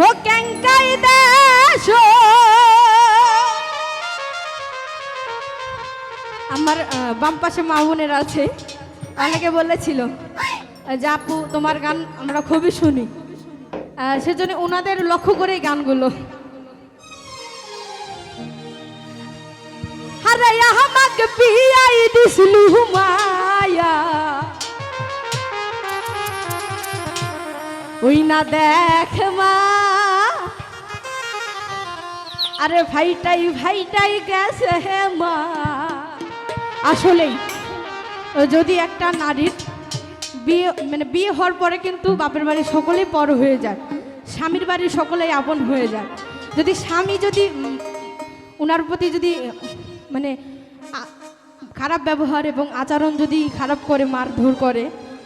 হো ক্যাঙ্কাই দেশ আমার বাম পাশে মা বোনেরা আছে। অনেকে বলেছিল, যে আপু, তোমার গান আমরা খুবই শুনি। সেজন্য ওনাদের লক্ষ্য করে গানগুলো। মায়া ওই না দেখ মা। আরে ভাইটাই ভাইটাই গেছে হে মা। আসলেই, যদি একটা নারীর বিয়ে মানে বিয়ে হওয়ার পরে কিন্তু বাপের বাড়ি সকলেই পর হয়ে যায়, স্বামীর বাড়ির সকলেই আপন হয়ে যায়। যদি স্বামী যদি ওনার প্রতি যদি মানে খারাপ ব্যবহার এবং আচরণ যদি খারাপ করে, মারধর করে,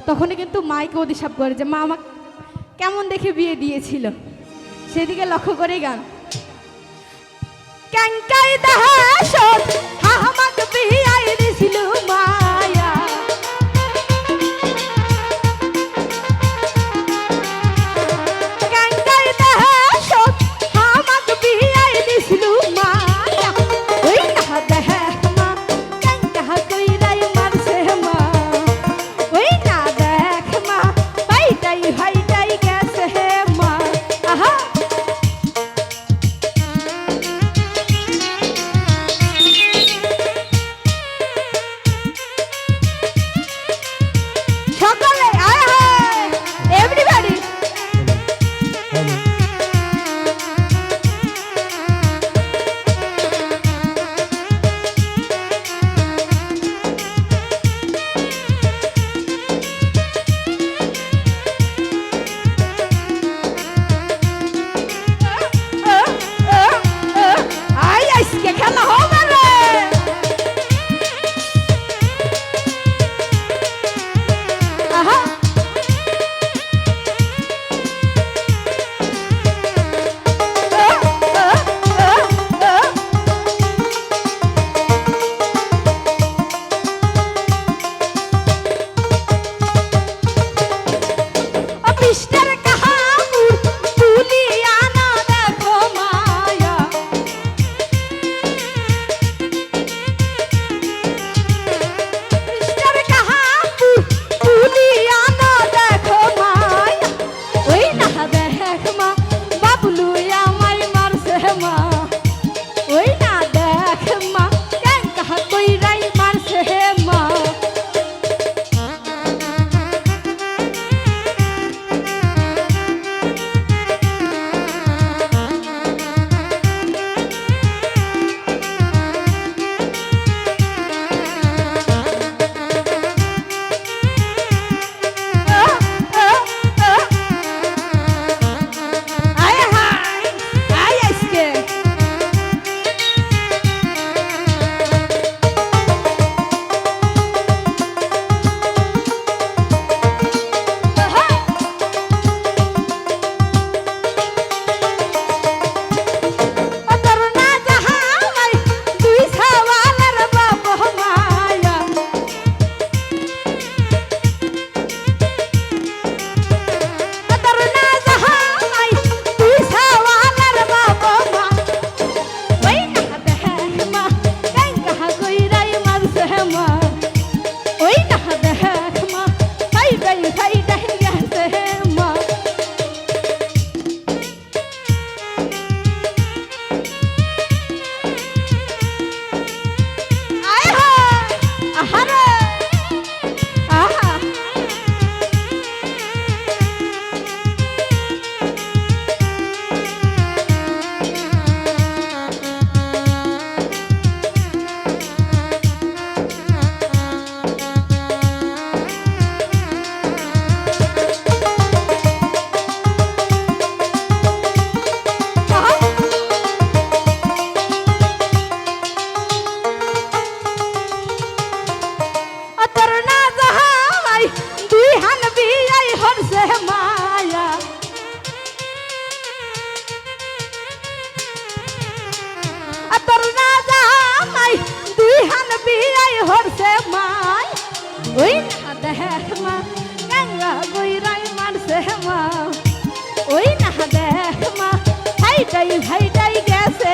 তখনই কিন্তু মাইকে অধিসাপ করে যে, মা, আমাকে কেমন দেখে বিয়ে দিয়েছিল? সেদিকে লক্ষ্য করে গান। ক্যাঙ্কাই দেহাসত হামাক বিয়াই দিছিল মায়া হরছে মাই, ওই না দেখ মা, গঙ্গা গইরাই মারছে মা। ওই না দেখ মা, ভাইটাই ভাইটাই গেছে